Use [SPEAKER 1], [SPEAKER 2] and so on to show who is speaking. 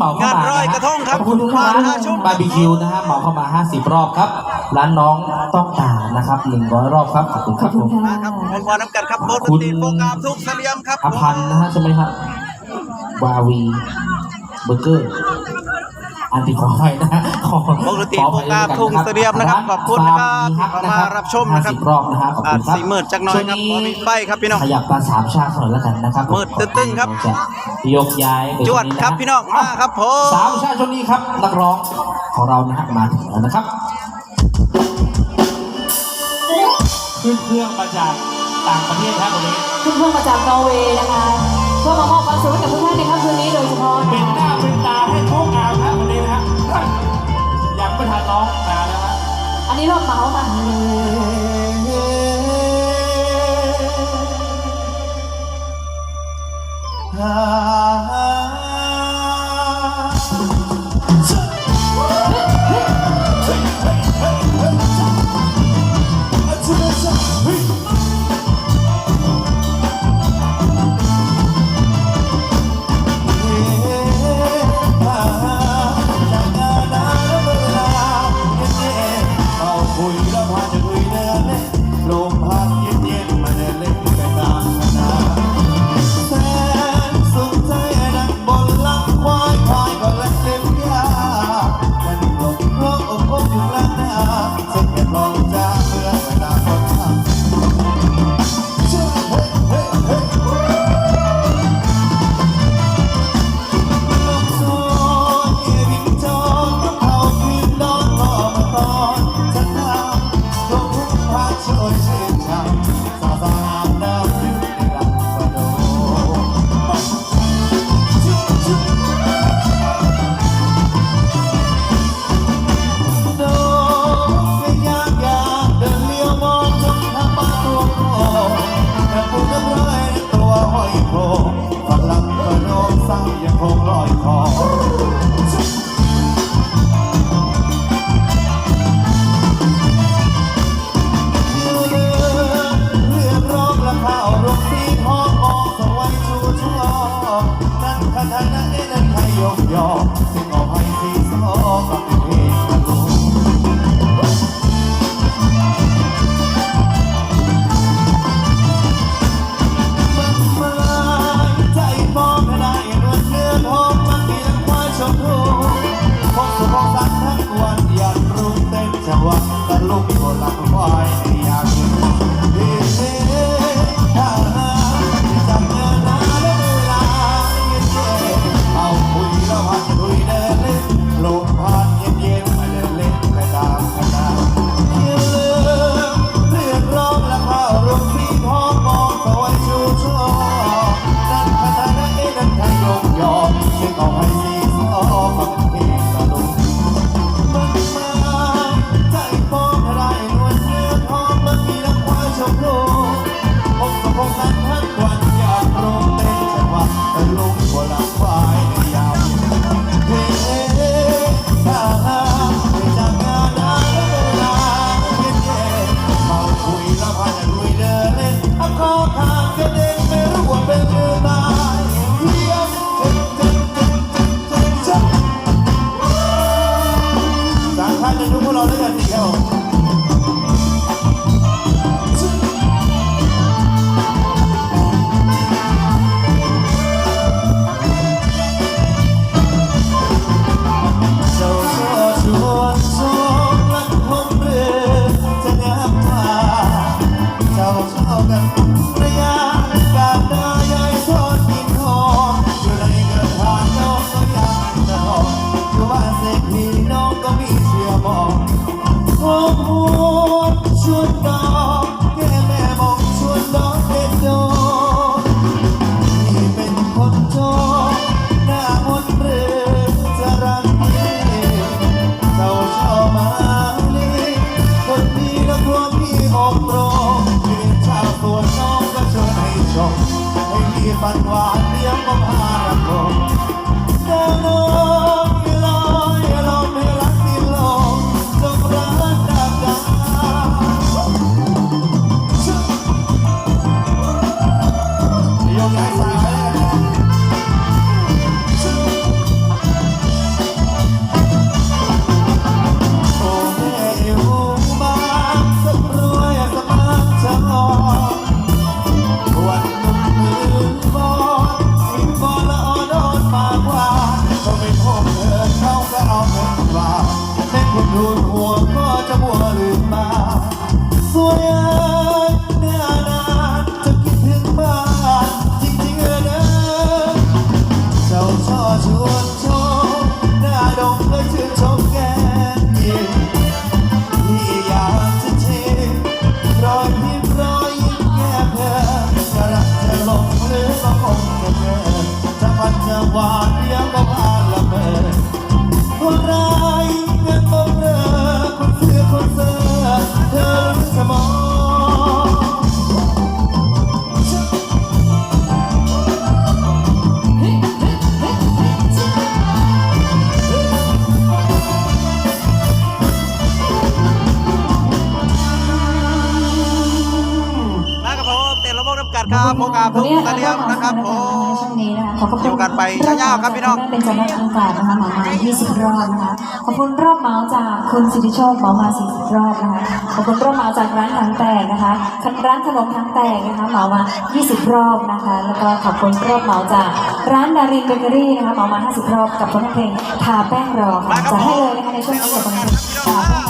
[SPEAKER 1] เหมาเข้างานมาร้อย
[SPEAKER 2] ก
[SPEAKER 1] ระ
[SPEAKER 3] ทง
[SPEAKER 2] ครับ
[SPEAKER 3] ขอบคุณทุกร้าน
[SPEAKER 2] ห้าชุด
[SPEAKER 3] บาร์บีคิวนะฮะเหมาเข้ามา 50 รอบครับ ร้านน้องต้องตานะครับ 100 รอบครับขอบคุณครับผม
[SPEAKER 2] นะครับผมพอน้ำกันครับโบนดนตรีโปรแกรมทุกเสลียมครับ
[SPEAKER 3] อภันนะฮะใช่ไหมครับวาวีเบอร์เกอร์ อันที่ขอให้นะฮะขอ
[SPEAKER 2] โบนดนตรีโปรแกรมทุกเสลียมนะครับขอบคุณนะครับที่เข้ามารับชมนะครับ
[SPEAKER 3] 50รอบนะฮะขอบ
[SPEAKER 2] อา
[SPEAKER 3] คุ
[SPEAKER 2] จ
[SPEAKER 3] ณครับ
[SPEAKER 2] สีมืดจักหน่อยครับ
[SPEAKER 3] ช่วง
[SPEAKER 2] พอมีไฟครับพี่น้อง
[SPEAKER 3] ขยับตาสามชาติหน่อยแล้วกันนะครับ
[SPEAKER 2] มืดตึ้งๆครับ
[SPEAKER 3] จะยกย้ายไป
[SPEAKER 2] จวด
[SPEAKER 3] ตงนี้
[SPEAKER 2] ครับ
[SPEAKER 3] นะ
[SPEAKER 2] พี่น้องมาครับผม
[SPEAKER 3] สามชาติช่วงนี้ครับนักร้องของเรานะฮะมาถึงแล้วนะครับขึ้นเครื่องมาจากต่างประเทศครับวันนี้
[SPEAKER 1] ขึ้นเครื่องมาจากนอร์เวย์นะคะเพื่อมามอบความสุขให้กับทุกท่านในค่ำคืนนี้โดยเฉพาะ
[SPEAKER 3] อันนี้
[SPEAKER 1] รอบเมาค่ะ
[SPEAKER 4] เอา องเศร้ายังคงลอยคอ วันยาโรเต้นจังว่ลงบนลงควายยาวเฮ้เฮ้าหาไม่จงานนาเวลาเย็ย็นเมาคุยแล้วพาจะลุยเดิเล่นอัอขางกรเด็นไม่รู้ว่าเป็นอตายเลี้ยงเจ็บเจ็บเจ็เจ็บเร้วน 繁华。 ขอ
[SPEAKER 2] บพระคุ
[SPEAKER 1] อยู่ณ
[SPEAKER 2] กันไปยาวๆครับพี่น้อง
[SPEAKER 1] เป็นจานักอากาศนะคะหมามา20 รอบนะคะขอบคุณรอบเมาส์จากคุณสิริโชคหมามา 40 รอบนะคะขอบคุณรอบเมาส์จากร้านหนังแตกนะคะคันร้านขนมหนังแตกนะคะหมามา 20 รอบนะคะ แล้วก็ขอบคุณรอบเมาส์จากร้านดารินเบเกอรี่นะคะหมามา 50 รอบกับผลงเพลงทาแป้งรอค่ะจะให้เลยนะคะในช่วงนี้กับผลงเพลงทาแป้งรอ